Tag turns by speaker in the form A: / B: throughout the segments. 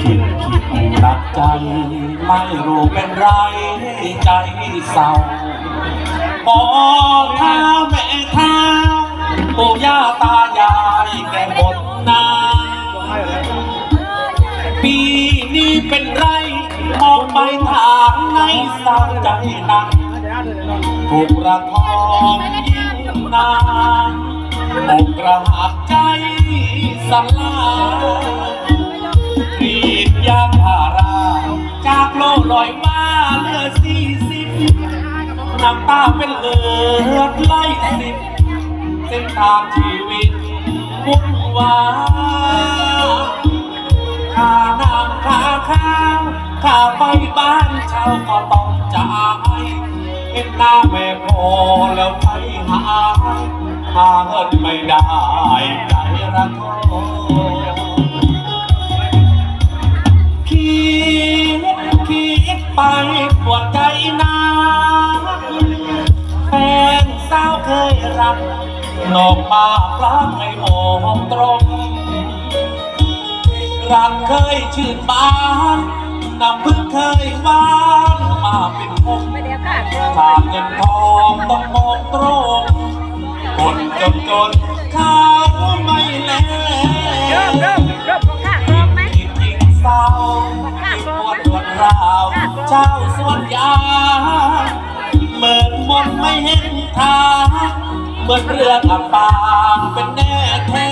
A: คิดคิดหนักใจไม่รู้เป็นไรใจเศร้ามองเท้าแม่เท้าปู่ย่าตายายแก่หมดนาปีนี้เป็นไรมองไปทางไหนเศร้าใจหนักถูกระทองยิ่งนานอกกระหักใจสลาย เหลือสี่สิบน้ำตาเป็นเลือดไหลสิบเส้นทางชีวิตวุ่นวายค่าน้ำค่าข้าวค่าไฟบ้านเช่าก็ต้องจ่ายเห็นหน้าแม่พอแล้วใจหายหาเงินไม่ได้ใจระ ไปปวดใจนาแฟนสาวเคยรักนอกมาปลาให้โอมตรง รักเคยชื่นบานน้ำพึ่งเคยหวานมาเป็นพง
B: ไม่เดี๋ยวค่ะ
A: ขาดเงินทองต้องมองตรงคนจนจนเขาไม่แล
B: ร
A: วดราวเจ้าสวนยางเหมือนมนต์ไม่เห็นทางเหมือนเรื่องอับปางเป็นแน่แท้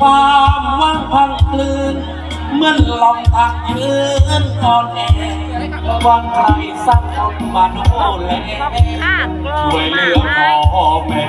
A: ความว่างพังคลืนเหมือนลองทางยืนอ่อนแอหวังใครสักคนมาดูแล
B: ข้ากลอง
A: ช่วยเห
B: มา
A: ลือก
B: ไหม
A: พ่อแม่